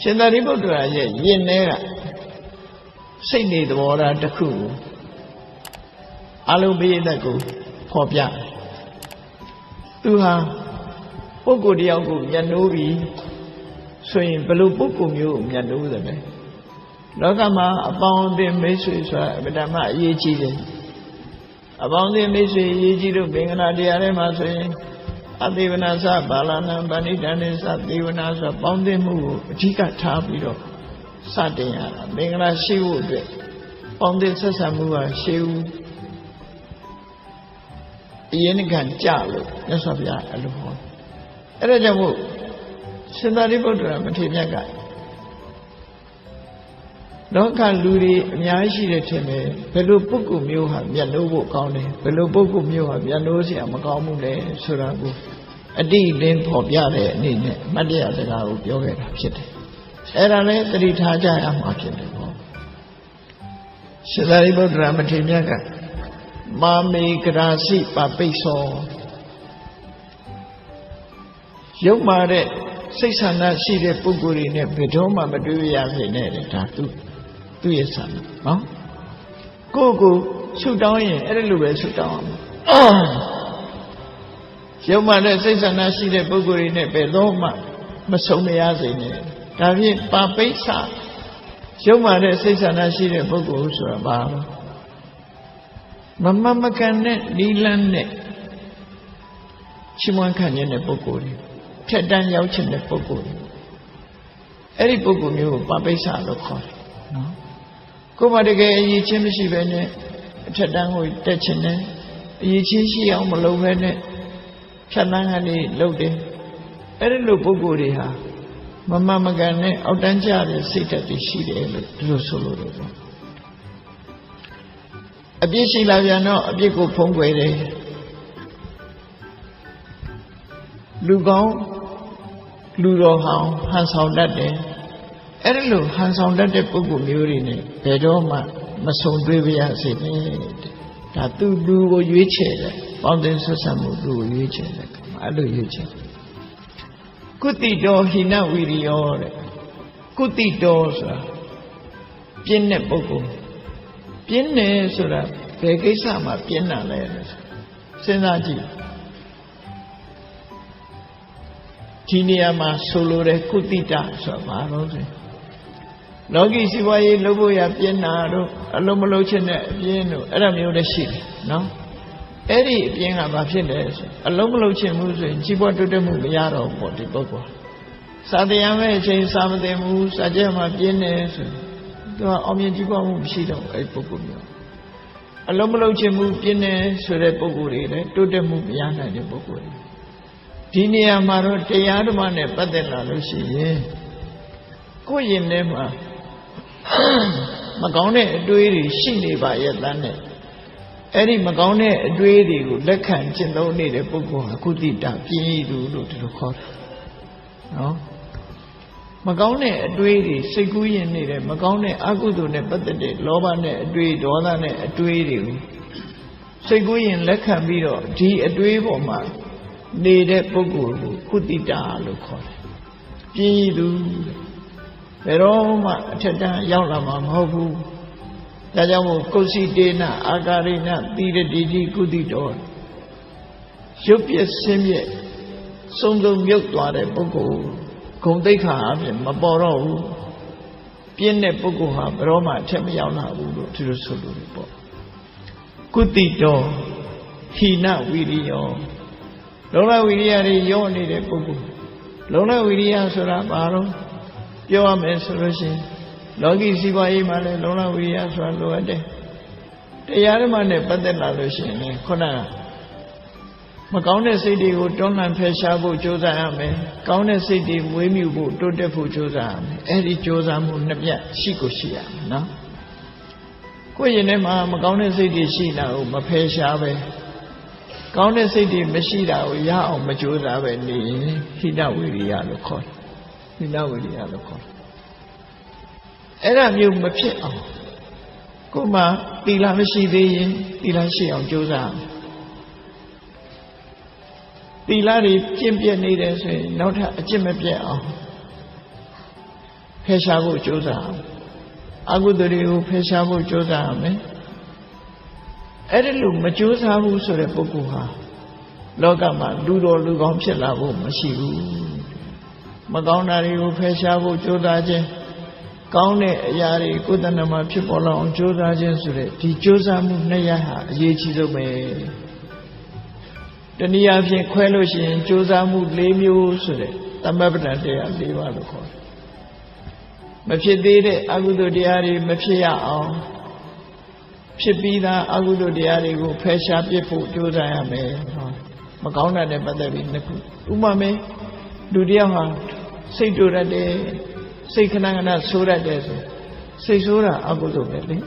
ရှင်သာရိပုတ္တရာရဲ့ယင်ထဲကစိတ်နေသဘောထားတစ်ခုကိုအလုံးပိဋကကိုဖော်ပြတယ်သူဟာပုဂ္ဂိုလ်တယောက်ကိုမျက်နှိုးပြီးဆိုရင်ဘယ်လိုပုဂ္ဂိုလ်မျိုးကိုမျက်နှိုးသလဲလောကမှာအပေါင်းအသင်းမိတ်ဆွေဆိုတာအဗဓမ္မအရေးကြီးတယ် အပေါင်းအသင်းမိတ်ဆွေအရေးကြီးလို့မင်္ဂလာတရားထဲမှာဆိုရင်အသေဝနာသဘာလနံဗဏိတန်နေသသေဝနာဆိုပေါင်းသင်းမှုကိုအဓိကထားပြီးတော့စတင်ရတာမင်္ဂလာရှိဖို့အတွက်ပေါင်းသင်းဆက်ဆံမှုကရှိဦးအရင်ကကြလို့မြတ်စွာဘုရားအဲ့လိုဟောအဲ့ဒါကြောင့်မို့ရှင်သာရိပုတ္တရာမထေရမြတ်က လောကလူတွေအများကြီးရှိတဲ့ထင်တယ်ဘယ်လိုပုဂ္ဂိုလ်မျိုးဟာမျက်နှိုးဖို့ကောင်းတယ်ဘယ်လိုပုဂ္ဂိုလ်မျိုးဟာမျက်နှိုးเสียမကောင်းဘူးလဲဆိုတာကိုအတိအလင်းဖော်ပြတဲ့အနေနဲ့မတ်တရားစကားကိုပြောခဲ့တာဖြစ်တယ်အဲ့ဒါလည်းသတိထားကြရမှာဖြစ်တယ်ပေါ့ရှင်သာရိပုတ္တရာမထေရမြတ်ကမာမေကရာစီပပိတ်သောရုပ်မာတဲ့စိတ်ဆန္ဒရှိတဲ့ပုဂ္ဂိုလ်တွေနဲ့ဘယ်တော့မှမတွေ့ရစေနဲ့တဲ့ဒါသူ သူရဲ့ဆန္ဒနော်ကိုယ့်ကိုဆုတောင်းရင်အဲ့ဒါလိုပဲဆုတောင်းအောင်ရုပ်မာတဲ့စိတ်ဆန္ဒရှိတဲ့ပုဂ္ဂိုလ်တွေနဲ့ဘယ်တော့မှမဆုံးမရစေနဲ့ဒါဖြင့်ပါပိဿရုပ်မာတဲ့စိတ်ဆန္ဒရှိတဲ့ပုဂ္ဂိုလ်ဆိုတာဘာလဲမမမကန်တဲ့နီလန်းနဲ့ချီးမွမ်းခံရတဲ့ပုဂ္ဂိုလ်တွေဖြတ်တန်းရောက်ချင်တဲ့ပုဂ္ဂိုလ်တွေအဲ့ဒီပုဂ္ဂိုလ်မျိုးကိုပပိဿလို့ခေါ်တယ်နော် ကိုယ်မတကယ်အရေးချင်းမရှိဘဲနဲ့အထက်တန်းကိုတက်ချင်တယ်အရေးချင်းရှိအောင်မလုပ်ဘဲနဲ့ဖြတ်တန်းကနေလုပ်တယ်အဲ့ဒီလိုပုဂ္ဂိုလ်တွေဟာမမမကန်နဲ့အောက်တန်းကျတဲ့စိတ်ဓာတ်တွေရှိတယ်လို့ဒီလိုဆိုလို့တော့အပြစ်ရှိလာပြန်တော့အပြစ်ကိုဖုံးကွယ်တယ်လူကောင်းလူတော်ဟောင်းဟန်ဆောင်တတ်တယ် အဲ့ဒီလိုဟန်ဆောင်တတ်တဲ့ပုဂ္ဂိုလ်မျိုးတွေနဲ့ဘယ်တော့မှမဆုံတွေ့ပါရစေနဲ့ဒါသူလူကိုရွေးချယ်တယ်ပေါင်းတင်ဆက်ဆံမှုလူကိုရွေးချယ်တယ်အဲ့လိုရွေးချယ်ကုတိတော်ဟိနဝီရိယောတဲ့ကုတိတော်ဆိုတာပြင်းတဲ့ပုဂ္ဂိုလ်ပြင်းတယ်ဆိုတာဘယ်ကိစ္စမှာပြင်းတာလဲစဉ်းစားကြည့်ဒီနေရာမှာဆိုလိုတဲ့ကုတိတဆိုတာဘာလို့ဆို လောကီစီးပွားရေးလုပ်ဖို့ရပြင်းတာတို့အလုံးမလုံးချင်တဲ့အပြင်းတို့အဲ့ဒါမျိုးလည်းရှိတယ်နော်အဲ့ဒီအပြင်းကဘာဖြစ်လဲဆိုအလုံးမလုံးချင်မှုဆိုရင်ကြီးပွားတိုးတက်မှုမရတော့ဘူးပေါ့ဒီပုဂ္ဂိုလ်စာတရားမဲ့အချိန်စာမသိဘူးစာကြက်မှာပြင်းတယ်ဆိုသူကအောင်မြင်ကြီးပွားမှုမရှိတော့ဘူးအဲ့ဒီပုဂ္ဂိုလ်မျိုးအလုံးမလုံးချင်မှုပြင်းတယ်ဆိုတဲ့ပုဂ္ဂိုလ်တွေလည်းတိုးတက်မှုမရနိုင်တဲ့ပုဂ္ဂိုလ်တွေဒီနေရာမှာတော့တရားဓမ္မနဲ့ပတ်သက်လာလို့ရှိရင်ကိုယ့်ရင်ထဲမှာ မကောင်းတဲ့အတွေးတွေရှိနေပါရဲ့တန်းနဲ့အဲ့ဒီမကောင်းတဲ့အတွေးတွေကိုလက်ခံကျင့်သုံးနေတဲ့ပုဂ္ဂိုလ်ဟာကုသတပြင်းရည်သူလို့ဒီလိုခေါ်တယ်နော်မကောင်းတဲ့အတွေးတွေစိတ်ကူးရင်နေတဲ့မကောင်းတဲ့အကုသိုလ်နဲ့ပတ်သက်တဲ့လောဘနဲ့အတွေးဒေါသနဲ့အတွေးတွေကိုစိတ်ကူးရင်လက်ခံပြီးတော့ဒီအတွေးပေါ်မှာနေတဲ့ပုဂ္ဂိုလ်ကိုကုသတာလို့ခေါ်တယ်ပြင်းရည်သူ ဘယ်တော့မှအထက်တန်းရောက်လာမှာမဟုတ်ဘူးဒါကြောင့်မို့ကုသိတေနအာကာရိနသီရတိတိကုသိတော်ရုပ်ပြည့်ဆင်းပြည့်စုံစုံမြုပ်သွားတဲ့ပုဂ္ဂိုလ်ဂုံတိတ်ခါအပြင်မပေါ်တော့ဘူးပြင်းတဲ့ပုဂ္ဂိုလ်ဟာဘယ်တော့မှအထက်မရောက်လာဘူးလို့ဒီလိုဆိုလို့ပေါ့ကုသိတော်ဟိနဝိရိယောလုံလဝိရိယတွေရောနေတဲ့ပုဂ္ဂိုလ်လုံလဝိရိယဆိုတာဘာလို့ ပြောရမယ်ဆိုလို့ရှိရင်လောကီစီးပွားရေးမှာလည်းလုံလဝိရိယဆိုတာလိုအပ်တယ်တရားဓမ္မနဲ့ပတ်သက်လာလို့ရှိရင်လည်းခုနကမကောင်းတဲ့စိတ်တွေကိုတွန်းလှန်ဖယ်ရှားဖို့ကြိုးစားရမယ်ကောင်းတဲ့စိတ်တွေမွေးမြူဖို့တိုးတက်ဖို့ကြိုးစားရမယ်အဲ့ဒီကြိုးစားမှုနှစ်ပြတ်ရှိကိုရှိရမယ်နော်ကိုယ့်ရင်ထဲမှာမကောင်းတဲ့စိတ်တွေရှိလာကိုမဖယ်ရှားပဲကောင်းတဲ့စိတ်တွေမရှိတာကိုရအောင်မကြိုးစားပဲနေရင်ဟိတဝိရိယလို့ခေါ်တယ် ဟိတဝိရိယလို့ခေါ်တယ်အဲ့ဒါမျိုးမဖြစ်အောင်ကိုမှသီလမရှိသေးရင်သီလရှိအောင်ကြိုးစားရမယ်သီလတွေကျင့်ပြည့်နေတယ်ဆိုရင်နောက်ထပ်အကျင့်မပြည့်အောင်ဖယ်ရှားဖို့ကြိုးစားအကုသိုလ်တွေကိုဖယ်ရှားဖို့ကြိုးစားရမယ်အဲ့ဒီလိုမကြိုးစားဘူးဆိုတဲ့ပုဂ္ဂိုလ်ဟာလောကမှာလူတော်လူကောင်းဖြစ်လာဖို့မရှိဘူး မကောင်းတာတွေကိုဖယ်ရှားဖို့ကြိုးစားခြင်းကောင်းတဲ့အရာတွေကိုယ်တဏ္ဍမှာဖြစ်ပေါ်လာအောင်ကြိုးစားခြင်းဆိုတဲ့ဒီကြိုးစားမှုနှစ်ရပ်ဟာအရေးကြီးဆုံးပဲတနည်းအားဖြင့်ခွဲလို့ရှိရင်ကြိုးစားမှု၄မျိုးဆိုတဲ့သမပ္ပဒတရား၄ပါးလို့ခေါ်တယ်မဖြစ်သေးတဲ့အကုသိုလ်တရားတွေမဖြစ်ရအောင်ဖြစ်ပြီးသားအကုသိုလ်တရားတွေကိုဖယ်ရှားပြစ်ဖို့ကြိုးစားရမယ်ဟောမကောင်းတာနဲ့ပတ်သက်ပြီးနှစ်ခုဥပမာ လူတယောက်ဟာစိတ်တူရတဲ့စိတ်ခဏခဏဆိုးရတယ်ဆိုစိတ်ဆိုးတာအကုသိုလ်ပဲလေ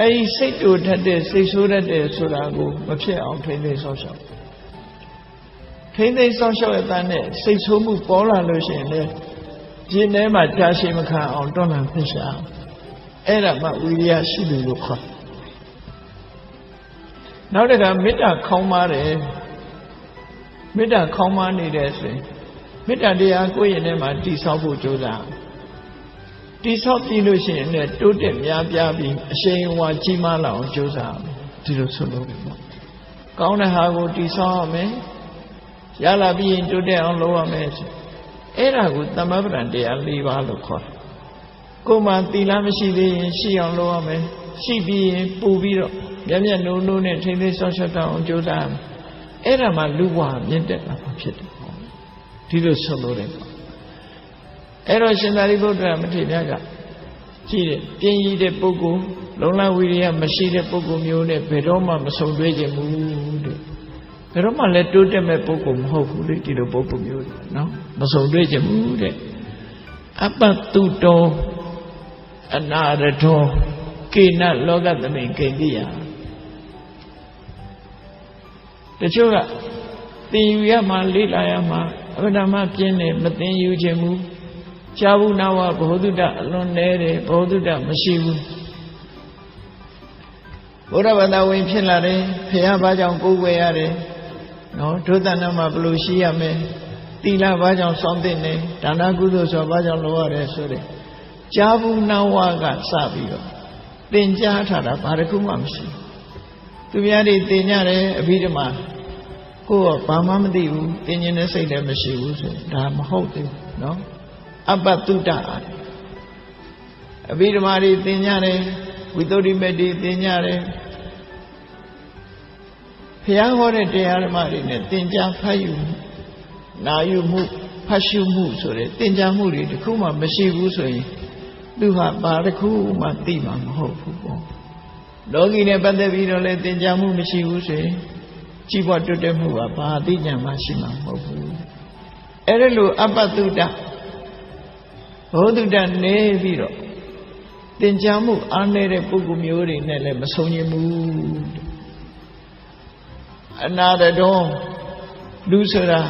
အဲဒီစိတ်တူထက်တဲ့စိတ်ဆိုးရတယ်ဆိုတာကိုမဖြစ်အောင်ထိမ့်သိမ်းဆောက်ရှောက်ထိမ့်သိမ်းဆောက်ရှောက်ရတဲ့နဲ့စိတ်ဆိုးမှုပေါ်လာလို့ရှိရင်လေပြင်းထဲမှာကြာရှည်မခံအောင်တွန်းလှန်ဖိရှားအဲ့ဒါမှဝိရိယရှိတယ်လို့ခေါ်နောက်တစ်ခါမေတ္တာခေါင်းပါတယ် မေတ္တာခေါင်းမနေတယ်ဆိုရင်မေတ္တာတရားကိုယ့်ရင်ထဲမှာတိဆောက်ဖို့ကြိုးစားတိဆောက်ပြီးလို့ရှိရင်လည်းတိုးတက်များပြားပြီးအရှိန်အဝါကြီးမားလာအောင်ကြိုးစားဒီလိုဆိုလို့ပေါ့ကောင်းတဲ့ဟာကိုတိဆောက်ရမယ်ရလာပြီးရင်တိုးတက်အောင်လုပ်ရမယ်အဲ့ဒါကိုသမဗ္ဗရံတရား၄ပါးလို့ခေါ်တယ်ကိုယ်မှသီလမရှိသေးရင်ရှိအောင်လုပ်ရမယ်ရှိပြီးရင်ပူပြီးတော့မျက်မျက်နှုံနှုံနဲ့ထိမ့်သိမ်းဆောက်ရှောက်တတ်အောင်ကြိုးစားရမယ် အဲ့ဒါမှလူဘဝမြင့်တက်လာမှာဖြစ်တယ်ဒီလိုဆိုလို့တယ်အဲ့တော့ရှင်သာရိပုတ္တရာမထေရကကြည့်တယ်ပြင်းကြီးတဲ့ပုဂ္ဂိုလ်လုံလဝိရိယမရှိတဲ့ပုဂ္ဂိုလ်မျိုးနဲ့ဘယ်တော့မှမဆုံတွေ့ခြင်းဘူးတဲ့ဘယ်တော့မှလည်းတိုးတက်မဲ့ပုဂ္ဂိုလ်မဟုတ်ဘူးလေဒီလိုပုဂ္ဂိုလ်မျိုးနော်မဆုံတွေ့ခြင်းဘူးတဲ့အပတုတောအနာရထောကေနလောကသမိန်ကိတိယ တချို့ကသင်ယူရမှလေးလာရမှအဗဒမပြင်းတယ်မသင်ယူခြင်းဘူးရှားဘူးနာဝဘောဓုတအလွန်နဲတယ်ဘောဓုတမရှိဘူးဘုရားဗန္ဒဝင်ဖြစ်လာတယ်ဖះဘာကြောင့်ကိုယ်ွယ်ရတယ်နော်ဒုသနာမှာဘယ်လိုရှိရမလဲတိလဘာကြောင့်စောင့်တဲ့နေဒါနကုသိုလ်ဆိုဘာကြောင့်လုပ်ရတယ်ဆိုတဲ့ကြာဘူးနာဝကစပြီးတော့သင်ကြားထားတာဘာတစ်ခုမှမရှိ သူများတွေသင်ကြတယ်အဘိဓမ္မာကိုယ်ကဘာမှမသိဘူးသင်ခြင်းနဲ့စိတ်လည်းမရှိဘူးဆိုဒါမဟုတ်သေးဘူးနော်အပတုတ္တအဘိဓမ္မာတွေသင်ကြတယ်ဝိသုဒ္ဓိမက်တွေသင်ကြတယ်ဘုရားဟောတဲ့တရားဓမ္မတွေနဲ့သင်ကြားဖတ်ယူနာယူမှုဖတ်ရှုမှုဆိုတဲ့သင်ကြားမှုတွေတခုမှမရှိဘူးဆိုရင်သူဟာဘာတစ်ခုမှသိမှာမဟုတ်ဘူးပေါ့ လောကီနဲ့ပတ်သက်ပြီးတော့လည်းသင်ကြားမှုမရှိဘူးဆိုရင်ကြီးပွားတွတ်တက်မှုကဘာအသိဉာဏ်မှရှိမှာမဟုတ်ဘူးအဲ့ဒါလိုအပ္ပတုတ္တဘောဓုတ္တနေပြီးတော့သင်ကြားမှုအားနည်းတဲ့ပုဂ္ဂိုလ်မျိုးတွေနဲ့လည်းမဆုံးရင်ဘူးအနာတတော်လူဆိုတာ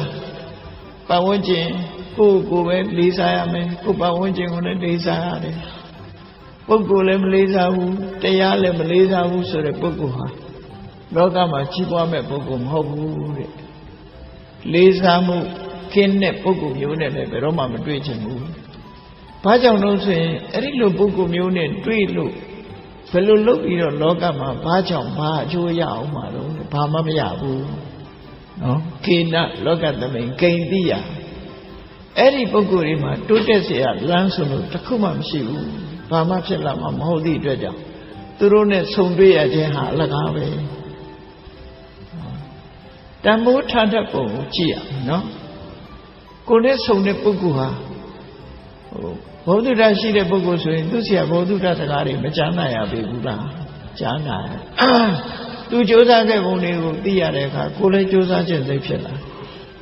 ပတ်ဝန်းကျင်ကိုယ့်ကိုယ်ပဲလေးစားရမယ်ကိုယ်ပတ်ဝန်းကျင်ကိုလည်းလေးစားရတယ် ပုဂ္ဂိုလ်လည်းမလေးစားဘူးတရားလည်းမလေးစားဘူးဆိုတဲ့ပုဂ္ဂိုလ်ဟာလောကမှာကြီးပွားမဲ့ပုဂ္ဂိုလ်မဟုတ်ဘူးတဲ့လေးစားမှုခင်းတဲ့ပုဂ္ဂိုလ်မျိုးနဲ့လည်းဘယ်တော့မှမတွေ့ချင်ဘူးဘာကြောင့်လို့ဆိုရင်အဲ့ဒီလိုပုဂ္ဂိုလ်မျိုးနဲ့တွေ့လို့ဘယ်လိုလုပ်ပြီးတော့လောကမှာဘာကြောင့်ဘာအကျိုးရအောင်မှာတော့ဘာမှမရဘူးနော်ကေနလောကသမိန်ဂိန်တိယအဲ့ဒီပုဂ္ဂိုလ်တွေမှာတိုးတက်เสียလမ်းဆိုလို့တစ်ခုမှမရှိဘူး ဘာမှဖြစ်လာမှာမဟုတ်သည့်အတွက်ကြောင့်သူတို့နဲ့ဆုံတွေ့ရခြင်းဟာအလကားပဲတန်ဖိုးထားတတ်ပုံကိုကြည့်ရနော်ကိုယ်နဲ့ဆုံတဲ့ပုဂ္ဂိုလ်ဟာဟိုဘောဓုတရှိတဲ့ပုဂ္ဂိုလ်ဆိုရင်သူ့ဆရာဘောဓုတစကားတွေမကြားနိုင်ရပေဘူးလားကြားနိုင်သူစ조사ခဲ့ပုံတွေကိုသိရတဲ့အခါကိုယ်လည်းစ조사ခြင်းစိတ်ဖြစ်လာ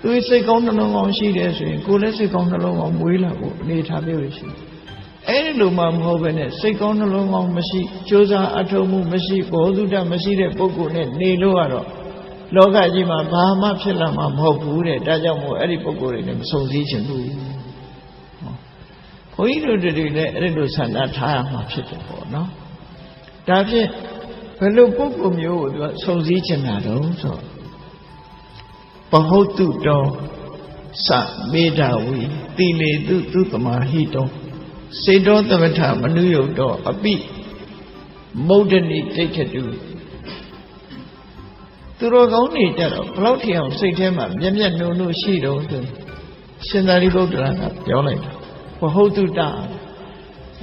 သူစိတ်ကောင်းနှလုံးကောင်းရှိတယ်ဆိုရင်ကိုယ်လည်းစိတ်ကောင်းနှလုံးကောင်းမွေးလာဖို့အနေထားမျိုးရှိ အဲ့ဒီလိုမှမဟုတ်ဘဲနဲ့စိတ်ကောင်းနှလုံးကောင်းမရှိစ조사အထုံးမှုမရှိဘောဓုတမရှိတဲ့ပုဂ္ဂိုလ်နဲ့နေလို့ကတော့လောကကြီးမှာဘာမှဖြစ်လာမှာမဟုတ်ဘူးတဲ့ဒါကြောင့်မို့အဲ့ဒီပုဂ္ဂိုလ်တွေနဲ့မဆုံစည်းချင်ဘူးဘုန်းကြီးတို့တွေလည်းအဲ့ဒီလိုဆန္ဒထားရမှာဖြစ်တယ်ပေါ့နော်ဒါဖြင့်ဘယ်လိုပုဂ္ဂိုလ်မျိုးကိုသူကဆုံစည်းချင်တာတုံးဆိုပဟုတ်တုတောစမေဓာဝီတိလေတုသူတမဟိတော စေတောသမထမနုယုတ်တောအပိမௌဒနိတိဋ္ဌတုသူတော်ကောင်းနေကြတော့ဘလောက်ထီအောင်စိတ်ထဲမှာမျက်မျက်နှုံနှုံရှိတော့သူရှင်သာရိပုတ္တရာကပြောလိုက်တာဘဟုတ်တုတ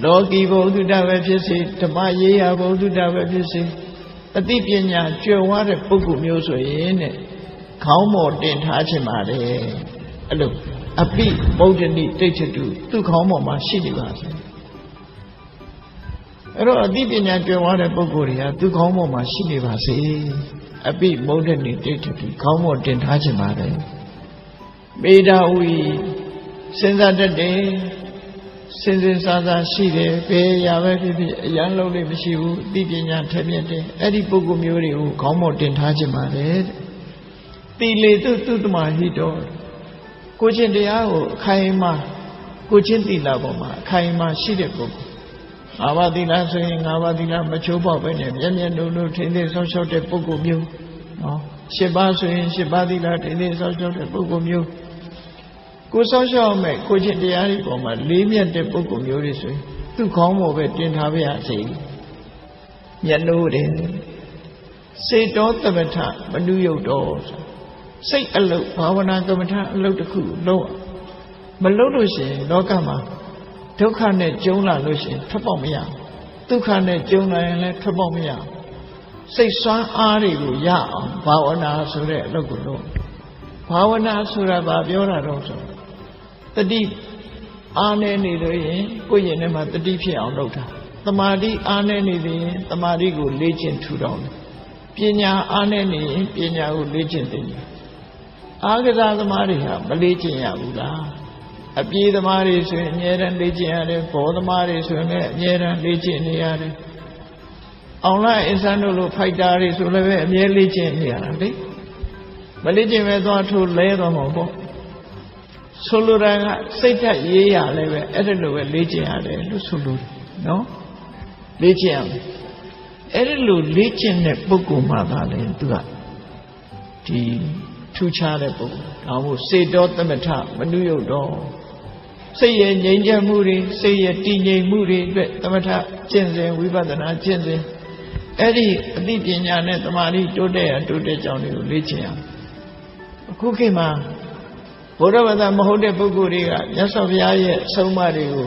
လောကီဘုဒ္ဓတပဲဖြစ်စေဓမ္မရေးရာဘုဒ္ဓတပဲဖြစ်စေအသိပညာကျွယ်ဝတဲ့ပုဂ္ဂိုလ်မျိုးဆိုရင်တဲ့ခေါင်းမော်တင်ထားခြင်းပါတယ်အဲ့လို အပိဗုဒ္ဓနိတိဋ္ဌတုသူ့ခေါင်းမော်မှာရှိနေပါစေအဲ့တော့အသိပညာကျွယ်ဝတဲ့ပုဂ္ဂိုလ်တွေကသူ့ခေါင်းမော်မှာရှိနေပါစေအပိဗုဒ္ဓနိတိဋ္ဌတုခေါင်းမော်တင်ထားခြင်းပါတယ်မေဓာဝီစဉ်းစားတတ်တယ်စင်စင်စားစားရှိတယ်ဘယ်ရာပဲဖြစ်ဖြစ်အရန်လုံးလေးမရှိဘူးအသိပညာထက်မြက်တယ်အဲ့ဒီပုဂ္ဂိုလ်မျိုးတွေကိုခေါင်းမော်တင်ထားခြင်းပါတယ်တိလေတုသုတမဟိတော ကိုချင်းတရားကိုအခိုင်အမာကိုချင်းတိလာပေါ်မှာအခိုင်အမာရှိတဲ့ပုဂ္ဂိုလ်ငါးပါးသီလဆိုရင်ငါးပါးသီလမချိုးပေါက်ပဲနဲ့မျက်မျက်နှုံနှုံထိမ့်သိမ်းဆောက်ရှောက်တဲ့ပုဂ္ဂိုလ်မျိုးနော်ရှစ်ပါးဆိုရင်ရှစ်ပါးသီလထိမ့်သိမ်းဆောက်ရှောက်တဲ့ပုဂ္ဂိုလ်မျိုးကိုဆောက်ရှောက်မဲ့ကိုချင်းတရားတွေပေါ်မှာလေးမြတ်တဲ့ပုဂ္ဂိုလ်မျိုးတွေဆိုရင်သူ့ခေါင်းပေါ်ပဲတင်ထားပါရစေမျက်နှိုးတယ်စေတောတမထမနုယုတ်တော် စိတ်အလုတ်ဘာဝနာကမ္မထအလုတ်တစ်ခုလုံးမလုံးလို့ရှိရင်လောကမှာဒုက္ခနဲ့ကြုံလာလို့ရှိရင်ထွက်ပေါက်မရဒုက္ခနဲ့ကြုံလာရင်လည်းထွက်ပေါက်မရစိတ်ဆွမ်းအားတွေကိုရအောင်ဘာဝနာဆိုတဲ့အလုပ်ကိုလုပ်ဘာဝနာဆိုတာဘာပြောတာတော့ဆိုတတိအားနေနေလို့ရင်ကိုယ့်ရင်ထဲမှာတတိဖြစ်အောင်လုပ်တာတမာတိအားနေနေရင်တမာတိကိုလေ့ကျင့်ထူထောင်တယ်ပညာအားနေနေရင်ပညာကိုလေ့ကျင့်သင်တယ် အားကစားသမားတွေဟာမလေ့ကျင့်ရဘူးလားအပြေးသမားတွေဆိုရင်အမြဲတမ်းလေ့ကျင့်ရတယ်ဘောသမားတွေဆိုရင်လည်းအမြဲတမ်းလေ့ကျင့်နေရတယ်အောင်လိုက်အင်ဆန်းတို့လိုဖိုက်တာတွေဆိုလည်းပဲအမြဲလေ့ကျင့်နေရတာလေမလေ့ကျင့်ပဲသွားထိုးလဲတော့မှာပေါ့ဆိုလိုတာကစိတ်ဓာတ်ရေးရလည်းပဲအဲ့ဒါလိုပဲလေ့ကျင့်ရတယ်လို့ဆိုလိုတယ်နော်လေ့ကျင့်ရမယ်အဲ့ဒါလိုလေ့ကျင့်တဲ့ပုဂ္ဂိုလ်မှသာလေသူကဒီ ထူးခြားတဲ့ပုဂ္ဂိုလ်ဒါမို့စေတောသမထမနုယုတ်တော့စိတ်ရဲ့ငြိမ်းချမ်းမှုတွေစိတ်ရဲ့တည်ငြိမ်မှုတွေအတွက်သမထကျင့်စဉ်ဝိပဿနာကျင့်စဉ်အဲ့ဒီအသိပညာနဲ့တမာတိတိုးတက်ရတိုးတက်ကြောင်းတွေကိုလေ့ကျင့်ရအောင်အခုခေတ်မှာဘုရားဘာသာမဟုတ်တဲ့ပုဂ္ဂိုလ်တွေကမြတ်စွာဘုရားရဲ့အဆုံးအမတွေကို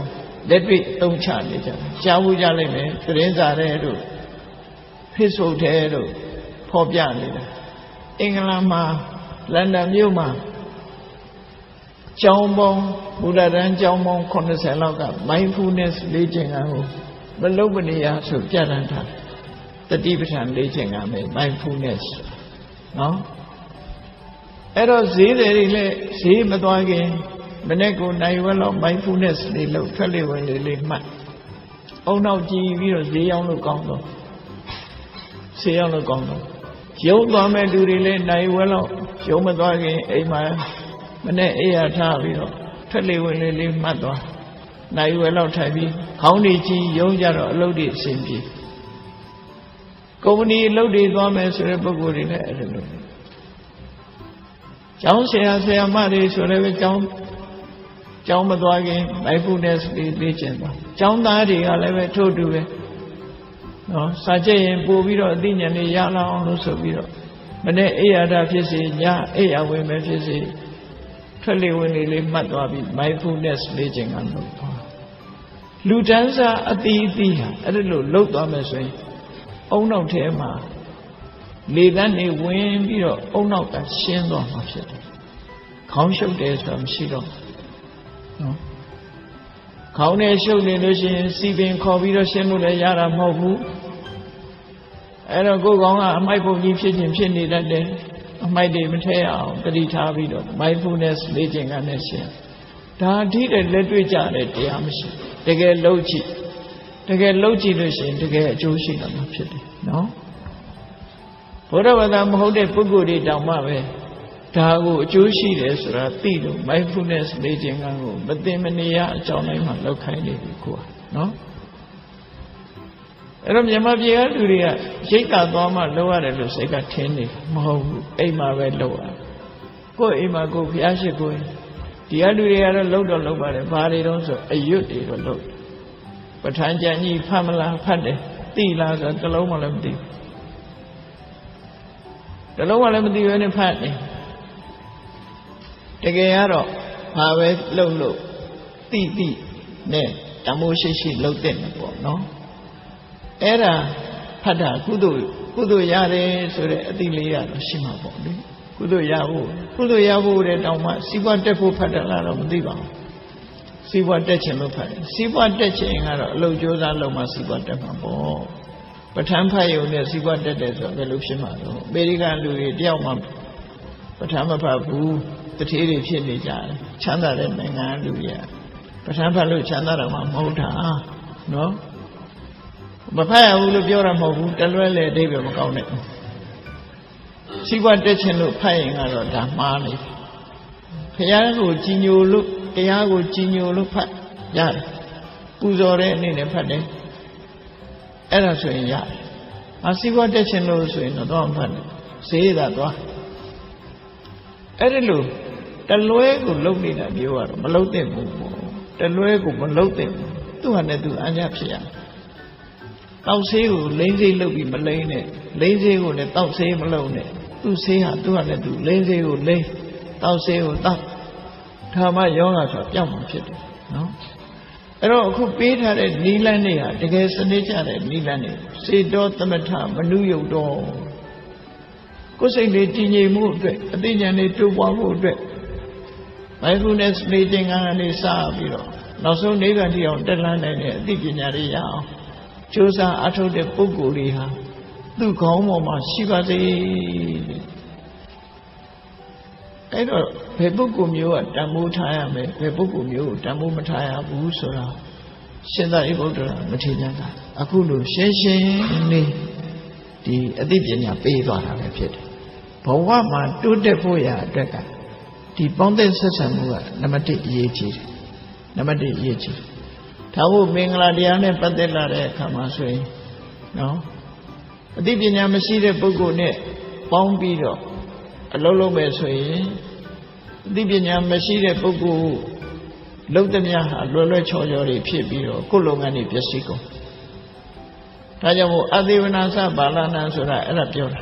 လက်တွေ့သုံးချနေကြတယ်ကြားဘူးကြလိုက်မယ်သတင်းစာတဲ့တို့ Facebook ထဲတို့ဖော်ပြနေတာအင်္ဂလန်မှာ လန်ဒန်မြို့မှာကျောင်းပေါင်းဘုရားတန်းကျောင်းပေါင်း80လောက်က mindfulness လေ့ကျင့်ခန်းကိုမလုပ်မနေရဆိုပြဋ္ဌာန်းထားတတိပဋ္ဌာန်လေ့ကျင့်ခန်းပဲ mindfulness နော်အဲ့တော့ဈေးတွေလည်းဈေးမသွားခင်မနေ့ကနိုင်ဝက်လောက် mindfulness လေးလုပ်ထွက်လေဝင်လေးလေးမှတ်အုံနောက်ကြည့်ပြီးတော့ဈေးရောက်လို့ကောင်းတော့ဈေးရောက်လို့ကောင်းတော့ ရုံသွားမဲ့လူတွေလည်းနိုင်ဝက်လောက်ရုံမသွားခင်အိမ်မှာမနေ့အိယာထားပြီးတော့ထွက်လေဝင်လေးလေးမှတ်သွားနိုင်ဝက်လောက်ထိုင်ပြီးခေါင်းတွေကြီးရုံကြတော့အလုပ်တွေအဆင်ပြေကုမ္ပဏီအလုပ်တွေသွားမယ်ဆိုတဲ့ပုံကိုယ်တွေလည်းအဲ့လိုကျောင်းဆရာဆရာမတွေဆိုလည်းပဲကျောင်းကျောင်းမသွားခင် mindfulness လေးလေ့ကျင့်သွားကျောင်းသားတွေကလည်းပဲထို့တူပဲ နော်စာကြည့်ရင်ပို့ပြီးတော့အသိဉာဏ်လေးရလာအောင်လို့ဆိုပြီးတော့မနေ့အိယာဒဖြစ်စေညအိယာဝင်ပဲဖြစ်စေထွက်လေဝင်လေလေးမှတ်သွားပြီး mindfulness လေ့ကျင့်ကလုပ်သွားလူတန်းစားအတိအသီးဟာအဲ့ဒါလို့လုပ်သွားမယ်ဆိုရင်အုံနောက်ထဲမှာလေသန်းနေဝင်ပြီးတော့အုံနောက်ကရှင်းသွားမှာဖြစ်တယ်။ခေါင်းရှုပ်တယ်ဆိုတာမရှိတော့နော်။ ခေါင်းနဲ့ရှုပ်နေလို့ရှိရင်စီပင်ခေါ်ပြီးတော့ရှင်းလို့လည်းရတာမဟုတ်ဘူး။အဲ့တော့ကိုယ်ကောင်ကအမိုက်ပုံကြီးဖြစ်ခြင်းဖြစ်နေတတ်တယ်။အမိုက်တွေမထဲအောင်တတိထားပြီးတော့ mindfulness လေ့ကျင့်ကနေရှင်း။ဒါအထိတဲ့လက်တွေ့ကြတဲ့တရားမရှိ။တကယ်လုံးကြည့်တကယ်လုံးကြည့်လို့ရှိရင်တကယ်အကျိုးရှိတာမှဖြစ်တယ်နော်။ဘုရားဘာသာမဟုတ်တဲ့ပုဂ္ဂိုလ်တွေတောင်မှပဲ ဒါကိုအကျိုးရှိတယ်ဆိုတာသိလို့ mindfulness လေ့ကျင့်ခန်းကိုမသိမနေရအကြောင်းတိုင်းမှာလောက်ခိုင်းနေပြီကိုကနော်အဲ့တော့မြန်မာပြည်ကလူတွေကရိတ်တာသွားမှလောက်ရတယ်လို့စိတ်ကထင်းနေမဟုတ်ဘူးအိမ်မှာပဲလောက်ရကိုယ့်အိမ်မှာကိုယ်ဖျားရှိကိုယ်ဒီအလူတွေကတော့လှုပ်တော့လှုပ်ပါတယ်ဘာတွေတော့ဆိုအယွတ်တွေတော့လှုပ်ပဋ္ဌာန်းကျမ်းကြီးဖတ်မလားဖတ်တယ်သိလားဆိုတစ်လုံးမှလည်းမသိဘူးတစ်လုံးမှလည်းမသိဘဲနဲ့ဖတ်နေ တကယ်ကတော့ဘာပဲလှုပ်လို့တိတိနဲ့တမိုးရှိရှိလှုပ်တဲ့ပေါ့နော်အဲ့ဒါဖတ်တာကုသိုလ်ကုသိုလ်ရတယ်ဆိုတဲ့အသိလေးရတော့ရှိမှာပေါ့လေကုသိုလ်ရဖို့ကုသိုလ်ရဖို့တဲ့တောင်မှစီးပွားတက်ဖို့ဖတ်တယ်လားတော့မသိပါဘူးစီးပွားတက်ခြင်းလို့ဖတ်တယ်စီးပွားတက်ခြင်းကတော့အလုပ်ကြိုးစားလုပ်မှစီးပွားတက်မှာပေါ့ပဋ္ဌာန်းဖတ်ရုံနဲ့စီးပွားတက်တယ်ဆိုတော့ဘယ်လိုဖြစ်မှာတော့အမေရိကန်လူတွေတယောက်မှပဋ္ဌာန်းမဖတ်ဘူး တထေးတွေဖြစ်နေကြတယ်ချမ်းသာတဲ့နိုင်ငံလူတွေကပဋ္ဌာန်းဖတ်လို့ချမ်းသာတာမှမဟုတ်တာနော်မဖတ်ရဘူးလို့ပြောတာမဟုတ်ဘူးတလွဲလေအဓိပ္ပာယ်မကောင်းနဲ့စီးပွားတက်ခြင်းလို့ဖတ်ရင်ကတော့ဒါမှားနေဖះကိုကြီးညိုလို့တရားကိုကြီးညိုလို့ဖတ်ရတယ်ပူဇော်တဲ့အနေနဲ့ဖတ်တယ်အဲ့ဒါဆိုရင်ရတယ်အစီးပွားတက်ခြင်းလို့ဆိုရင်တော့တော့ဖတ်တယ်ဈေးသာသွားအဲ့ဒီလို တလွဲကိုလုံနေတာမျိုးကတော့မလုံသင့်ဘူးပေါ့တလွဲကိုမလုံသင့်ဘူးသူ့ဟာနဲ့သူအညာဖြစ်ရတောက်ဆေးကိုလိမ့်ဆေးလုပ်ပြီးမလိမ့်နဲ့လိမ့်ဆေးကိုလည်းတောက်ဆေးမလုပ်နဲ့သူ့ဆေးဟာသူ့ဟာနဲ့သူလိမ့်ဆေးကိုလိမ့်တောက်ဆေးကိုတောက်ဓမ္မယောဂဆိုတာပြောင်းမှဖြစ်တယ်နော်အဲ့တော့အခုပေးထားတဲ့နီလန်းတွေဟာတကယ်စနစ်ကျတဲ့နီလန်းတွေစေတောသမထမနုယုတ်တော်ကိုယ်စိတ်လေးတည်ငြိမ်မှုအတွက်အသိဉာဏ်လေးတိုးပွားမှုအတွက် mindfulness လေးသင်္ကန်းလေးစပြီးတော့နောက်ဆုံးနိဗ္ဗာန်ထိအောင်တက်လှမ်းနိုင်တဲ့အသိပညာတွေရအောင်ကြိုးစားအထုတ်တဲ့ပုဂ္ဂိုလ်တွေဟာသူ့ခေါင်းပေါ်မှာရှိပါစေအဲ့တော့ဘယ်ပုဂ္ဂိုလ်မျိုးကတန်ဖိုးထားရမယ်ဘယ်ပုဂ္ဂိုလ်မျိုးကိုတန်ဖိုးမထားရဘူးဆိုတာရှင်သာရိပုတ္တရာမထေရကအခုလိုရှင်းရှင်းလေးဒီအသိပညာပေးသွားတာပဲဖြစ်တယ်ဘဝမှာတိုးတက်ဖို့ရအတွက်က ဒီပေါင်းတဲ့ဆက်ဆံမှုကနံပါတ်1အရေးကြီးတယ်နံပါတ်1အရေးကြီးတယ်ဒါဖို့မင်္ဂလာတရားနဲ့ပတ်သက်လာတဲ့အခါမှာဆိုရင်နော်အသိပညာမရှိတဲ့ပုဂ္ဂိုလ်နဲ့ပေါင်းပြီးတော့အလုံးလုံးပဲဆိုရင်အသိပညာမရှိတဲ့ပုဂ္ဂိုလ်လုံးသမျှဟာလွယ်လွယ်ချော်ချော်တွေဖြစ်ပြီးတော့ကိုယ်လုပ်ငန်းတွေပျက်စီးကုန်ဒါကြောင့်မို့အသေးဝနာစပါဠနာဆိုတာအဲ့ဒါပြောတာ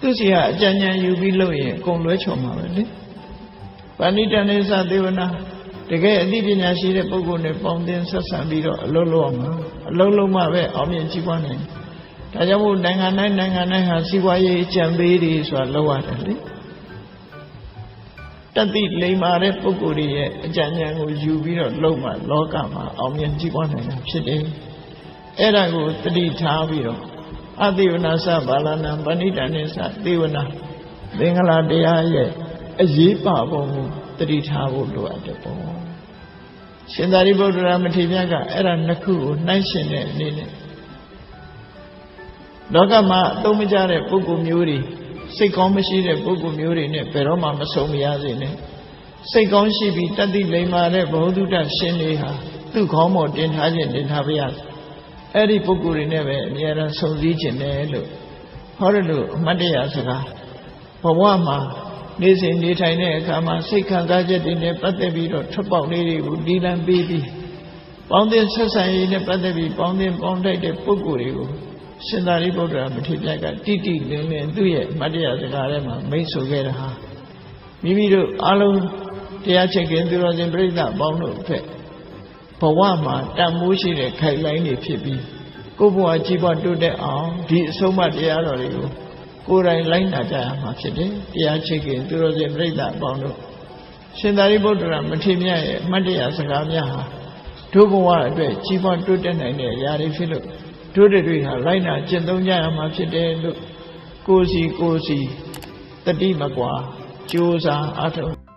သူစီကအကြံဉာဏ်ယူပြီးလုပ်ရင်အကုန်လွဲချော်မှာပဲလေ ပဏိတနေသသေဝနာတကယ်အသိပညာရှိတဲ့ပုဂ္ဂိုလ်နဲ့ပေါင်းသင်းဆက်ဆံပြီးတော့အလုံးလုံးအောင်အလုံးလုံးမှပဲအောင်မြင်ကြီးပွားနိုင်ဒါကြောင့်မို့နိုင်ငံတိုင်းနိုင်ငံတိုင်းဟာစီးပွားရေးအကြံပေးတွေဆိုတာလောက်ရတယ်လေတတိလိမ္မာတဲ့ပုဂ္ဂိုလ်တွေရဲ့အကြံဉာဏ်ကိုယူပြီးတော့လုံးမှလောကမှာအောင်မြင်ကြီးပွားနိုင်တာဖြစ်တယ်အဲ့ဒါကိုတတိထားပြီးတော့အသေဝနာသဘာလနာပဏိတနိသသေဝနာမင်္ဂလာတရားရဲ့ အရေးပါပုံကိုတတိထားဖို့လိုအပ်တယ်ပေါ့ရှင်သာရိပုတ္တရာမထေရမြတ်ကအဲ့ဒါနှစ်ခုကိုနှိုင်းရှင်တဲ့အနေနဲ့လောကမှာအသုံးမကျတဲ့ပုဂ္ဂိုလ်မျိုးတွေစိတ်ကောင်းမရှိတဲ့ပုဂ္ဂိုလ်မျိုးတွေနဲ့ဘယ်တော့မှမဆုံးမရစေနဲ့စိတ်ကောင်းရှိပြီးတတိလိမ္မာတဲ့ဘဝတုတ္တရှင်တွေဟာသူ့ခေါင်းပေါ်တင်ထားခြင်းတင်ထားပါရစေအဲ့ဒီပုဂ္ဂိုလ်တွေနဲ့ပဲအများအားဆုံစည်းခြင်းတယ်လို့ဟောရလို့အမှတ်တရစကားဘဝမှာ နေစဉ်နေထိုင်တဲ့အခါမှာစိတ်ခံစားချက်တွေနဲ့ပတ်သက်ပြီးတော့ထွက်ပေါက်လေးတွေကိုဒီလံပေးပြီးပေါင်းသင်းဆက်ဆံရေးနဲ့ပတ်သက်ပြီးပေါင်းသင်းပေါင်းတိုက်တဲ့ပုဂ္ဂိုလ်တွေကိုရှင်သာရိပုတ္တရာမထေရမြတ်ကတိတိလင်းလင်းသူ့ရဲ့အမှတ်တရစကားထဲမှာမိတ်ဆိုခဲ့တာဟာမိမိတို့အလုံးတရားချက်ခင်သူတော်စင်ပြိဿအပေါင်းတို့အတွက်ဘဝမှာတန်မိုးရှိတဲ့ခိုင်လိုင်းတွေဖြစ်ပြီးကိုယ်ဘဝကြီးပွားတိုးတက်အောင်ဒီအဆုံးအမတရားတော်တွေကို ကိုယ်တိုင်လိုက်နာကြရမှာဖြစ်တယ်တရားချစ်ခင်သူတော်စင်ပြိဿအပေါင်းတို့ရှင်သာရိပုတ္တရာမထေရမြတ်ရဲ့အမှတ်တရစကားများဟာဒုဘဝအတွက်ကြီးပွားတိုးတက်နိုင်တဲ့အရာတွေဖြစ်လို့တို့တွေဟာလိုက်နာကျင့်သုံးကြရမှာဖြစ်တယ်လို့ကိုယ်စီကိုယ်စီတတိမကွာကြိုးစားအားထုတ်